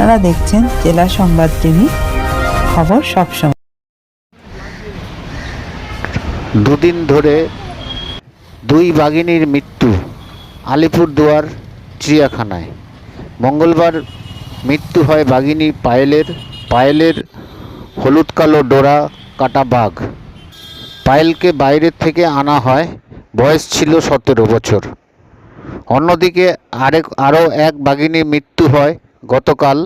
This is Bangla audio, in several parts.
আপনারা দেখছেন জেলা সংবাদ টিভি খবর সবসময় দুদিন ধরে দুই বাঘিনীর মৃত্যু আলিপুরদুয়ার চিড়িয়াখানায়। মঙ্গলবার মৃত্যু হয় বাঘিনী পায়েলের। পায়েলের হলুদ কালো ডোরা কাটা বাঘ। পায়েলকে বাইরের থেকে আনা হয়, বয়স ছিল সতেরো বছর। অন্যদিকে আরেক আরও এক বাঘিনীর মৃত্যু হয় গতকাল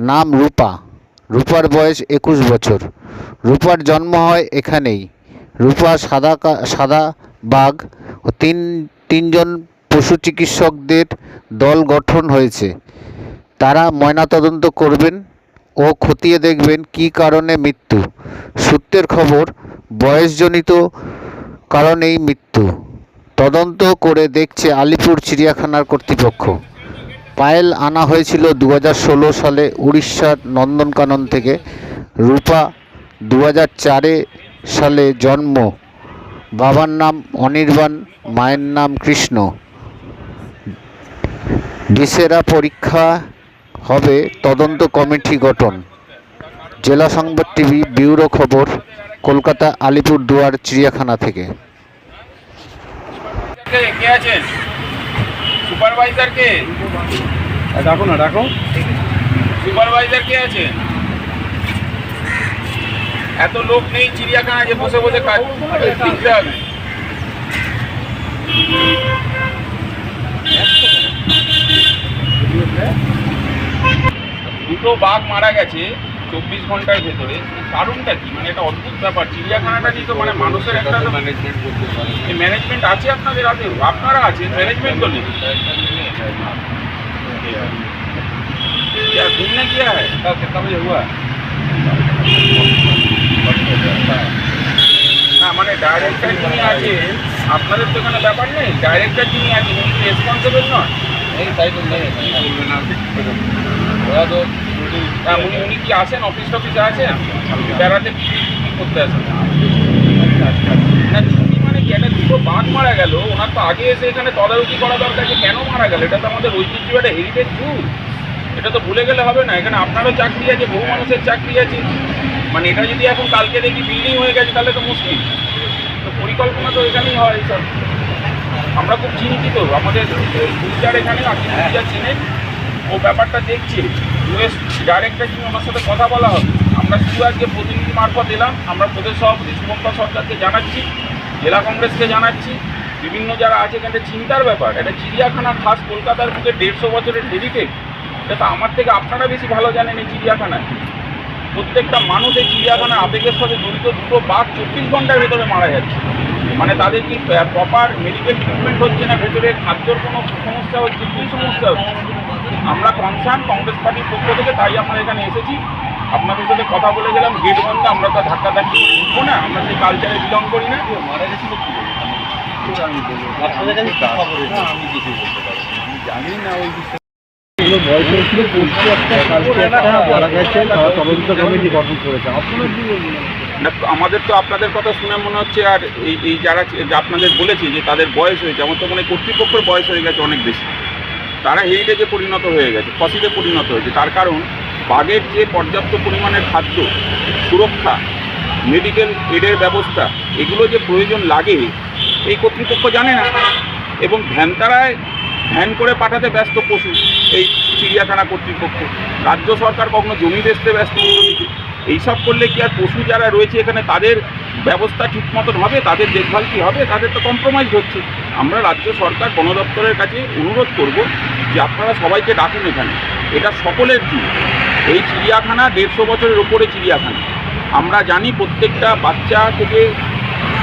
নাম রূপা। রূপার বয়স একুশ বছর। রূপার জন্ম হয় এখানেই। রূপা সাদা সাদা বাঘ ও তিন, তিনজন পশু চিকিৎসকদের দল গঠন হয়েছে। তারা ময়নাতদন্ত করবেন ও খতিয়ে দেখবেন কী কারণে মৃত্যু। সূত্রের খবর, বয়সজনিত কারণেই মৃত্যু। তদন্ত করে দেখছে আলিপুর চিড়িয়াখানার কর্তৃপক্ষ। পায়েল আনা হয়েছিল দু সালে উড়িষ্যার নন্দনকানন থেকে। রূপা দু সালে জন্ম। বাবার নাম অনির্বাণ, মায়ের নাম কৃষ্ণ। ডিসেরা পরীক্ষা হবে তদন্ত কমিটি গঠন। জেলা সংবাদ টিভি, ব্যুরো খবর, কলকাতা আলিপুর দুয়ার চিড়িয়াখানা থেকে। সুপারভাইজার কে ডাকো না ডাকো। সুপারভাইজার কে আছেন এত লোক নেই চিড়িয়াখানা যে বসে বসে কাজ দেখতে হবে। দুটো বাঘ মারা গেছে চব্বিশ ঘণ্টার ভেতরে। কারণটা কি? মানে এটা অদ্ভুত ব্যাপার। চিড়িয়াখানাটা নিয়ে তো মানে মানুষের একটা ম্যানেজমেন্ট করতে পারে। ম্যানেজমেন্ট আছে আপনাদের আছে আপনারা আছে ম্যানেজমেন্ট তো নেই। घूमने गया है कल कितना बजे हुआ না মানে ডাইরেক্টর যিনি আছে আপনাদের তো এখানে ব্যাপার নেই। ডাইরেক্টর যিনি আছেন উনি রেসপন্সিবল নয় এই তাই তো নেই ওরা তো উনি উনি কি আসেন? অফিস টফিসে আছেন বেড়াতে করতে আসেন? না ছুটি মানে কি একটা দুটো বাঘ মারা গেল ওনার তো আগে এসে এখানে তদারকি করা দরকার যে কেন মারা গেল? এটা তো আমাদের ঐতিহ্য একটা হেরিটেজ ট্যুর এটা তো ভুলে গেলে হবে না এখানে আপনারও চাকরি আছে বহু মানুষের চাকরি আছে। মানে এটা যদি এখন কালকে দেখি বিল্ডিং হয়ে গেছে তাহলে তো মুশকিল। তো পরিকল্পনা তো এখানেই হয় সব আমরা খুব চিন্তিত। আমাদের গুলজার এখানে আপনি গুলজার চিনেন ও ব্যাপারটা দেখছে। ইউএস ডাইরেক্টর যিনি, ওনার সাথে কথা বলা হবে। আমরা শুধু আজকে প্রতিনিধি মারফত এলাম। আমরা প্রদেশ সভাপতি শুভঙ্কর সরকারকে জানাচ্ছি, জেলা কংগ্রেসকে জানাচ্ছি। বিভিন্ন যারা আছে এখানে, চিন্তার ব্যাপার। এটা চিড়িয়াখানা, খাস কলকাতার বুকে দেড়শো বছরের হেরিটেজ এটা তো আমার থেকে আপনারা বেশি ভালো জানেন এই চিড়িয়াখানায়। প্রত্যেকটা মানুষ এই চিড়িয়াখানার আবেগের সাথে জড়িত দুটো বাঘ চব্বিশ ঘণ্টার ভেতরে মারা যাচ্ছে। মানে তাদের কি প্রপার মেডিকেল ট্রিটমেন্ট হচ্ছে না ভেতরে? খাদ্যর কোনো সমস্যা হচ্ছে? কী সমস্যা হচ্ছে? আমরা কনসার্ন কংগ্রেস পার্টির পক্ষ থেকে, তাই আমরা এখানে এসেছি। আপনাদের সাথে কথা বলে গেলাম, গেট বন্ধ, আমরা তো ধাক্কা ধাক্কি উঠবো না, আমরা সেই কালচারে বিলং করি না। আমাদের তো আপনাদের কথা শুনে মনে হচ্ছে, আর এই যারা আপনাদের বলেছি যে তাদের বয়স হয়েছে, আমার তো মানে কর্তৃপক্ষের বয়স হয়ে গেছে অনেক বেশি। তারা হেরিটেজে পরিণত হয়ে গেছে ফসিতে পরিণত হয়েছে। তার কারণ, বাঘের যে পর্যাপ্ত পরিমাণের খাদ্য, সুরক্ষা মেডিকেল এডের ব্যবস্থা, এগুলো যে প্রয়োজন লাগে, এই কর্তৃপক্ষ জানে না। এবং ভ্যান ভ্যানতারায় ভ্যান করে পাঠাতে ব্যস্ত পশু, এই চিড়িয়াখানা কর্তৃপক্ষ। রাজ্য সরকার কখনো জমি বেচতে ব্যস্ত এইসব করলে কি আর পশু যারা রয়েছে এখানে তাদের ব্যবস্থা ঠিক মতন হবে? তাদের দেখভাল কি হবে? তাদের তো কম্প্রোমাইজ হচ্ছে। আমরা রাজ্য সরকার, বন দপ্তরের কাছে অনুরোধ করব যে আপনারা সবাইকে ডাকুন এখানে। এটা সকলের দিন এই চিড়িয়াখানা দেড়শো বছরের ওপরে চিড়িয়াখানা। আমরা জানি প্রত্যেকটা বাচ্চা থেকে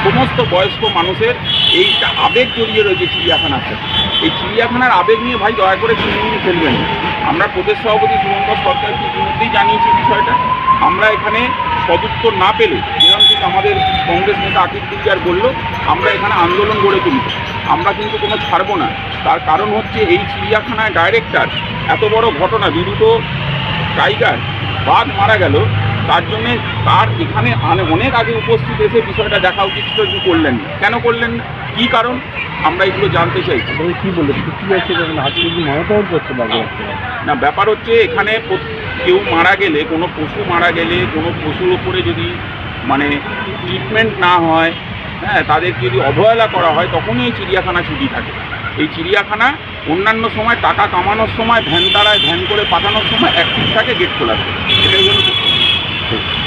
সমস্ত বয়স্ক মানুষের এইটা আবেগ জড়িয়ে রয়েছে চিড়িয়াখানার সাথে। এই চিড়িয়াখানার আবেগ নিয়ে ভাই দয়া করে চিড়িমিড়ি ফেলবেন আমরা প্রদেশ সভাপতি শুভঙ্কর সরকারকে ইতিমধ্যেই জানিয়েছি বিষয়টা। আমরা এখানে সদুত্তর না পেলে, যেরকম আমাদের কংগ্রেস নেতা আকিব দিকার বলল, আমরা এখানে আন্দোলন গড়ে তুলব। আমরা কিন্তু কোনো ছাড়বো না। তার কারণ হচ্ছে এই চিড়িয়াখানায় ডাইরেক্টর এত বড় ঘটনা দুটো টাইগার বাঘ মারা গেল তার জন্যে তার এখানে আনে- অনেক আগে উপস্থিত এসে বিষয়টা দেখা উচিত ছিল কিন্তু করলেন কেন করলেন কী কারণ? আমরা এগুলো জানতে চাইছি। কি বলে কি আছে আজকে কি করছে না ব্যাপার হচ্ছে এখানে কেউ মারা গেলে কোনো পশু মারা গেলে কোনো পশুর উপরে যদি মানে ট্রিটমেন্ট না হয় হ্যাঁ তাদেরকে যদি অবহেলা করা হয় তখনই এই চিড়িয়াখানা ছুটি থাকে। এই চিড়িয়াখানা অন্যান্য সময় টাকা কামানোর সময় ভ্যান তারায় ভ্যান করে পাঠানোর সময় অ্যাক্টিভ থাকে গেট খোলা থাকে। এটাই হলো ঠিক